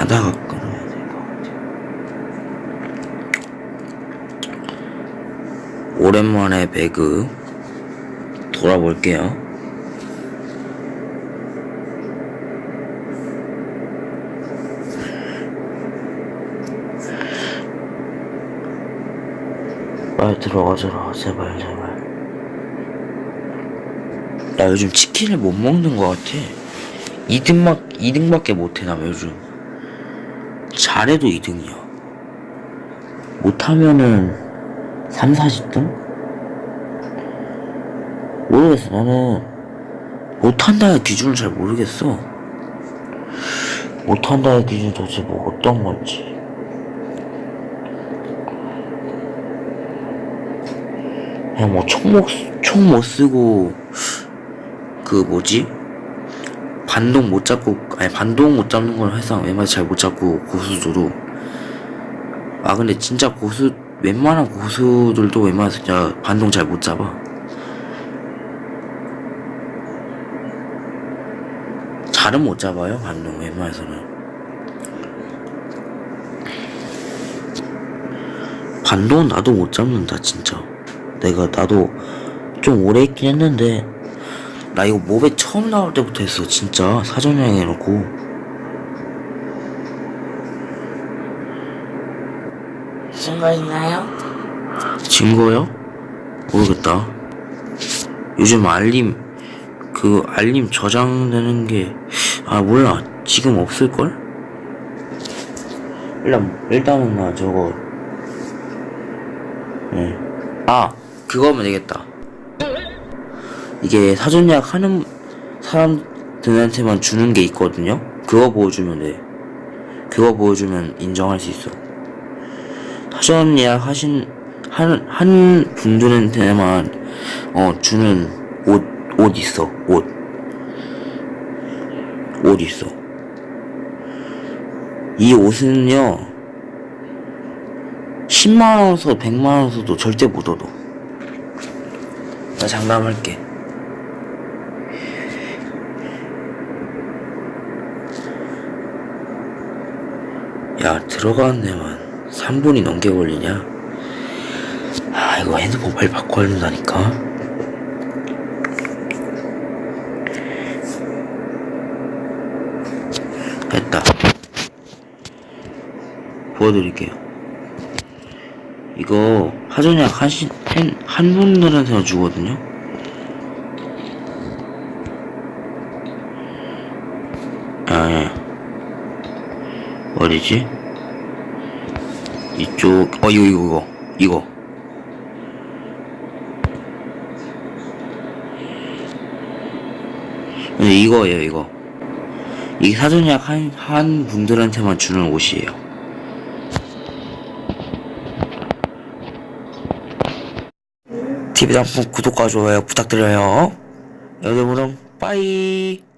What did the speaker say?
하다가 끊어야 될 것 같아요. 오랜만에 배그 돌아볼게요. 빨리 들어가줘라 제발 제발 나 요즘 치킨을 못 먹는 것 같아 2등밖 2등밖에 못해 나 요즘 잘해도 2등이야 못하면은 3, 40등? 모르겠어. 나는 못한다의 기준을 잘 모르겠어. 못한다의 기준이 도대체 뭐 어떤 건지. 그냥 뭐 총못 쓰고 그 뭐지 반동 못 잡고 아니 반동 못 잡는 건 항상 웬만해서 잘못 잡고 고수들도. 아 근데 진짜 고수 웬만한 고수들도 웬만해서 진짜 반동 잘 못 잡아. 잘은 못 잡아요 반동 웬만해서는. 반동은 나도 못 잡는다 진짜. 내가 나도 좀 오래 있긴 했는데 나 이거 모베 처음 나올 때부터 했어 진짜 사전 여행 해놓고 증거 있나요? 증거요? 모르겠다 요즘 알림 그 알림 저장되는 게 아 몰라 지금 없을걸? 일단 일단은 나 저거 예. 아 그거면 되겠다 이게 사전 예약 하는 사람들한테만 주는 게 있거든요. 그거 보여주면 돼. 그거 보여주면 인정할 수 있어. 사전 예약 하신 한, 한 분들한테만 어 주는 옷, 옷 있어. 옷. 옷 있어. 이 옷은요 10만원 서 100만원 서도 절대 못 얻어. 나 장담할게 야 들어가는 데만. 3분이 넘게 걸리냐? 아 이거 핸드폰 빨리 바꿔야 된다니까? 됐다. 보여드릴게요. 이거 사전예약 하신 한, 한 분들한테만 주거든요? 아 예. 어디지? 이쪽 어 이거 이거 이거 이거. 근데 이거예요 이거. 이게 사전 예약 한, 한 분들한테만 주는 옷이에요. TV 단품 구독과 좋아요 부탁드려요. 여러분 빠이